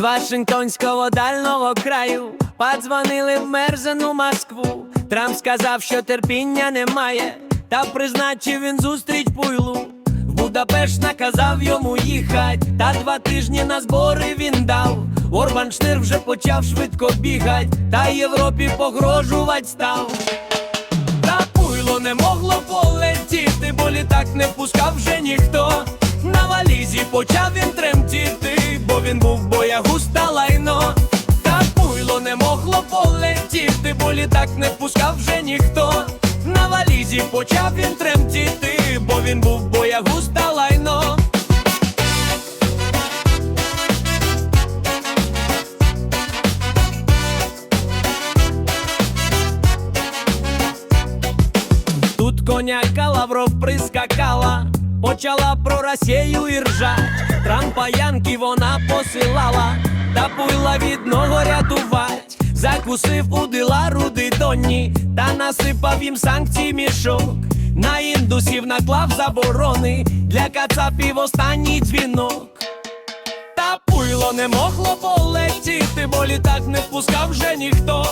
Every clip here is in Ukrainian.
Вашингтонського дальнього краю подзвонили в мерзену Москву. Трамп сказав, що терпіння немає, та призначив він зустріч пуйлу. В Будапешт наказав йому їхать, та два тижні на збори він дав. Орбан Штир вже почав швидко бігать, та Європі погрожувать став. Та пуйло не могло полетіти, бо літак не впускав вже ніхто. На валізі почав він тремтіти, він був боягуз та лайно. Та пуйло не могло полетіти, бо літак не впускав вже ніхто. На валізі почав він тремтіти, бо він був боягуз та лайно. Тут коняка Лавров прискакала, почала про Росію і ржать. Трампа Янки вона посилала, та пуйла відного рятувать. Закусив у дила руди Донні, та насипав їм санкцій мішок. На індусів наклав заборони для кацапів останній дзвінок. Та пуйло не могло полетіти, бо літак не впускав вже ніхто.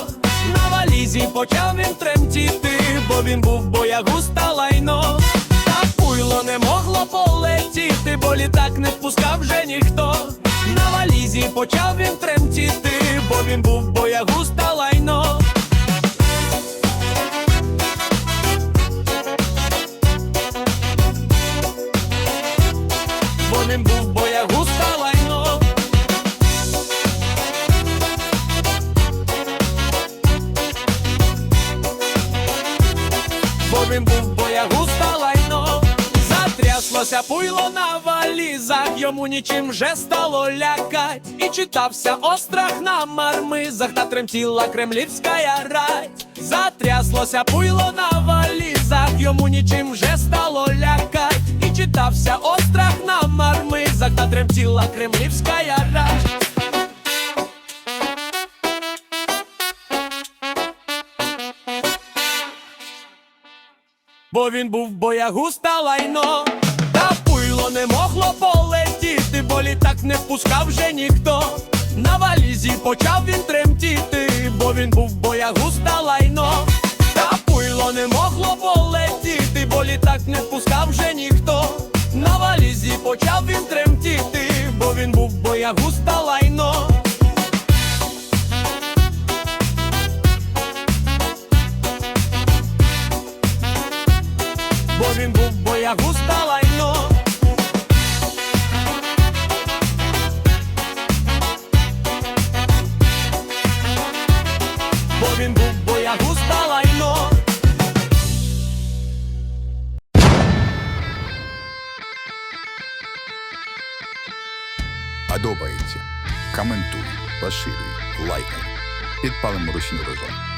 На валізі почав він тремтіти, бо він був боягуз та лайно. Та не могло полетіти, бо літак не впускав вже ніхто. На валізі почав він тремтіти, бо він був боягуз та лайно. Бо він був боягуз та лайно. бо він був боягуз та лайно. Затряслося пуйло на валізах, йому нічим вже стало лякать. І читався острах на мармизах, та тремтіла кремлівська рать. Затряслося пуйло на валізах, йому нічим вже стало лякать. І читався острах на мармизах, та тремтіла кремлівська рать. Бо він був боягуз та лайно, пуйло не могло полетіти, бо літак не впускав вже ніхто. На валізі почав він тремтіти, бо він був боягуз та лайно, та пуйло не могло полетіти, бо літак не впускав вже ніхто. На валізі почав він тремтіти, бо він був боягуз та лайно. бо він був боягуз та лайно. Був боягуз лайно. Подобається. Коментуй, поширюй, лайкай. Підпалимо ручну разом.